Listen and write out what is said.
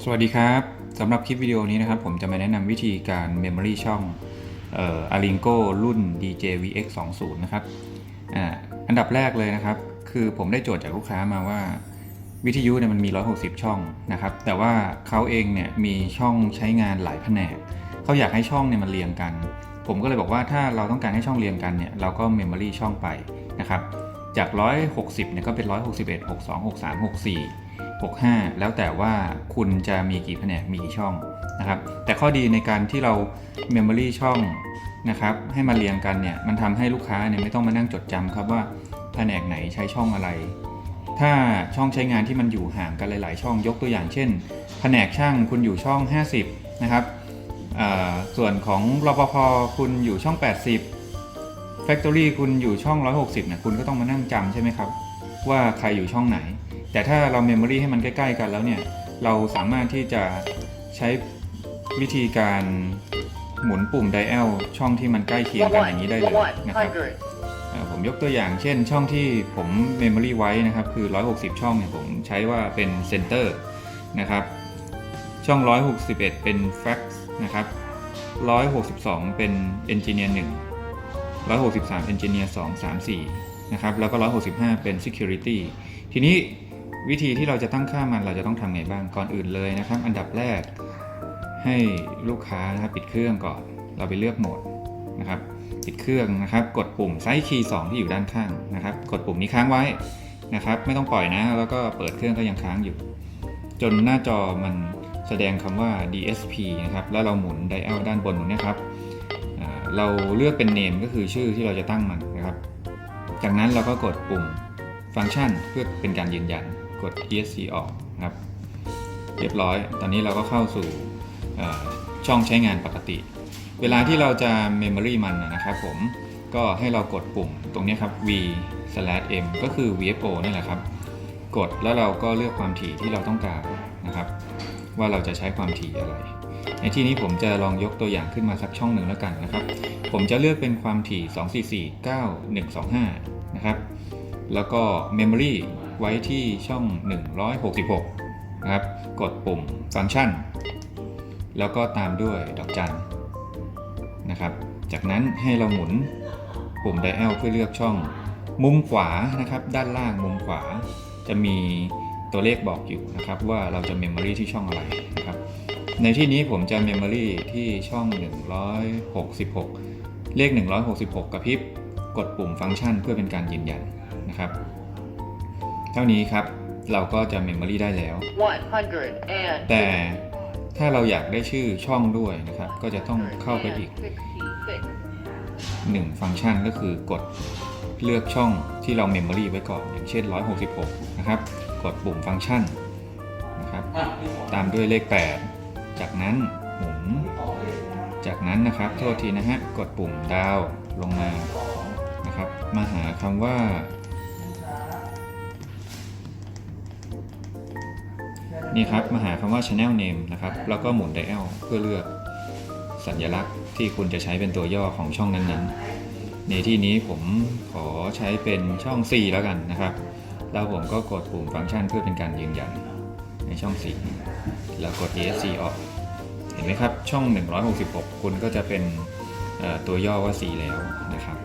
สวัสดีครับสำหรับคลิปวิดีโอนี้นะครับ ผมจะมาแนะนำวิธีการ Memory ช่องเอ่อ Alinco รุ่น DJVX 20นะครับอ่าอันดับแรกเลยนะครับ คือผมได้โจทย์จากลูกค้ามาว่า วิทยุเนี่ยมันมี 160 ช่องนะครับ แต่ว่าเขาเองเนี่ยมีช่องใช้งานหลายแผนกเขาอยากให้ช่องเนี่ยมันเรียงกัน ผมก็เลยบอกว่าถ้าเราต้องการให้ช่องเรียงกันเนี่ยเราก็ Memory ช่องไปนะครับจาก 160เนี่ยก็เป็น 161 62 63 64 65 แล้วแต่ว่าคุณจะมีกี่แผนกมีกี่ช่องนะครับ แต่ข้อดีในการที่เรา Memory ช่องนะครับให้มาเรียงกันเนี่ยมันทำให้ลูกค้าเนี่ยไม่ต้องมานั่งจดจำครับว่าแผนกไหนใช้ช่องอะไร ถ้าช่องใช้งานที่มันอยู่ห่างกันหลาย ๆ ช่องยกตัวอย่างเช่น แผนกช่างคุณอยู่ช่อง 50 นะครับส่วนของรปภคุณอยู่ช่อง 80 Factory คุณอยู่ช่อง 160นี่ยคุณก็ต้องมานั่งจำใช่ไหมครับ ว่าใครอยู่ช่องไหน แต่ถ้าเราเมมโมรีให้มันใกล้ ๆ กันแล้วเนี่ย เราสามารถที่จะใช้วิธีการหมุนปุ่มไดแอลช่องที่มันใกล้เคียงกันอย่างนี้ได้เลยนะครับผมยกตัวอย่างเช่นช่องที่ผมเมมโมรีไว้นะครับ คือ 160 ช่องเนี่ยผมใช้ว่าเป็นเซนเตอร์นะครับ ช่อง 161 เป็น Fax นะครับ 162 เป็น Engineer 1 163 Engineer 2 3 4 นะครับ แล้วก็ 165 เป็น Security ทีนี้ วิธีที่เราจะตั้งค่ามันเราจะต้องทำไงบ้างก่อนอื่นเลยนะครับ อันดับแรกให้ลูกค้านะครับปิดเครื่องก่อน เราไปเลือกโหมดนะครับปิดเครื่องนะครับ กดปุ่มไซส์คีย์2ที่อยู่ด้านข้างนะครับ กดปุ่มนี้ค้างไว้นะครับ ไม่ต้องปล่อยนะ แล้วก็เปิดเครื่องก็ยังค้างอยู่ จนหน้าจอมันแสดงคำว่า DSP นะครับ แล้วเราหมุนได a l ด้านบนนี้ครับเราเลือกเป็น name ก็คือชื่อที่เราจะตั้งมันนะครับ จากนั้นเราก็กดปุ่มฟังก์ชันเพื่อเป็นการยืนยัน กด ESC ออกนะครับ เรียบร้อย ตอนนี้เราก็เข้าสู่ช่องใช้งานปกติ เวลาที่เราจะ Memory มันนะครับผม ก็ให้เรากดปุ่มตรงนี้ครับ V slash M ก็คือ VFO นี่แหละครับ กดแล้วเราก็เลือกความถี่ที่เราต้องการนะครับ ว่าเราจะใช้ความถี่อะไร ในที่นี้ผมจะลองยกตัวอย่างขึ้นมาสักช่องหนึ่งแล้วกันนะครับ ผมจะเลือกเป็นความถี่ 2449125 นะครับ แล้วก็ Memory ไว้ที่ช่อง 166 นะครับ กดปุ่มฟังก์ชัน แล้วก็ตามด้วยดอกจันนะครับ จากนั้นให้เราหมุนปุ่ม Dial เพื่อเลือกช่องมุมขวานะครับ ด้านล่างมุมขวาจะมีตัวเลขบอกอยู่นะครับ ว่าเราจะ Memory ที่ช่องอะไรนะครับ ในที่นี้ผมจะ Memory ที่ช่อง 166 เลข 166 กระพริบกดปุ่มฟังก์ชันเพื่อเป็นการยืนยันนะครับ เท่านี้ครับ เราก็จะ Memory ได้แล้ว100แต่ถ้าเราอยากได้ชื่อช่องด้วยนะครับ ก็จะต้องเข้าไปอีก1ฟังก์ชันก็คือกดเลือกช่องที่เรา Memory ไว้ก่อน อย่างเช่น 166 นะครับ กดปุ่มฟังก์ชันนะครับ ตามด้วยเลข 8 จากนั้นหมุน จากนั้นนะครับ โทษทีนะฮะ กดปุ่มดาวลงมา นะครับ มาหาคำว่า นี่ครับมาหาคำว่า channel name นะครับ แล้วก็หมุน dial เพื่อเลือกสัญลักษณ์ที่คุณจะใช้เป็นตัวย่อของช่องนั้นๆ ในที่นี้ผมขอใช้เป็นช่อง4แล้วกันนะครับ แล้วผมก็กดปุ่มฟังก์ชันเพื่อเป็นการยืนยันในช่อง4แล้วกด ESC ออก เห็นไหมครับช่อง 166 คุณก็จะเป็นตัวย่อว่า4แล้วนะครับ